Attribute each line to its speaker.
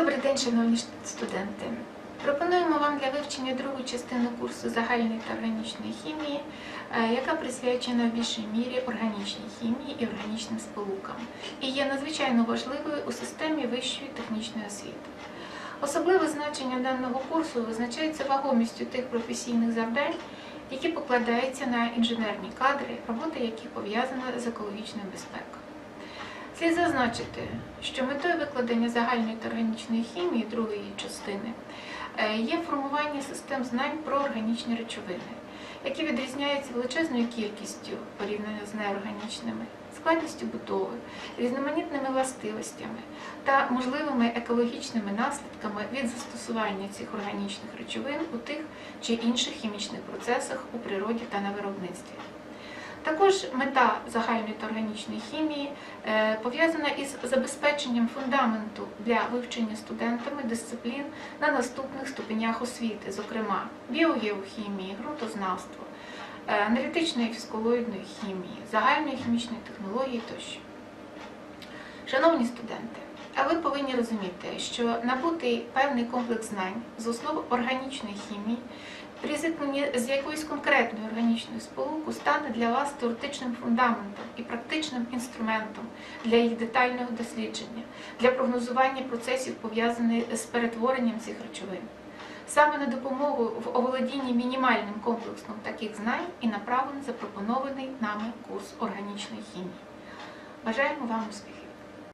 Speaker 1: Добрий день, шановні студенти. Пропонуємо вам для вивчення другу частину курсу загальної та органічної хімії, е, яка присвячена в більшій мірі органічній хімії і органічним сполукам, і є надзвичайно важливою у системі вищої технічної освіти. Особливе значення даного курсу визначається вагомістю тих професійних завдань, які покладаються на інженерні кадри, робота яких пов'язана з екологічною безпекою. Слід зазначити, що метою викладення загальної та органічної хімії другої частини е, є формування систем знань про органічні речовини, які відрізняються величезною кількістю порівняно з неорганічними, складністю будови, різноманітними властивостями та можливими екологічними наслідками від застосування цих органічних речовин у тих чи інших хімічних процесах у природі та на виробництві. Також мета загальної та органічної хімії е, пов'язана із забезпеченням фундаменту для вивчення студентами дисциплін на наступних ступенях освіти, зокрема біогеохімії, ґрунтознавства, е, аналітичної і фізкологічної хімії, загальної хімічної технології тощо. Шановні студенти, а ви повинні розуміти, що набутий певний комплекс знань з основ органічної хімії при зіткненні з якоюсь конкретною органічною сполукою стане для вас теоретичним фундаментом і практичним інструментом для їх детального дослідження, для прогнозування процесів, пов'язаних з перетворенням цих речовин. Саме на допомогу в оволодінні мінімальним комплексом таких знань і направлений запропонований нами курс органічної хімії. Бажаємо вам успіхів!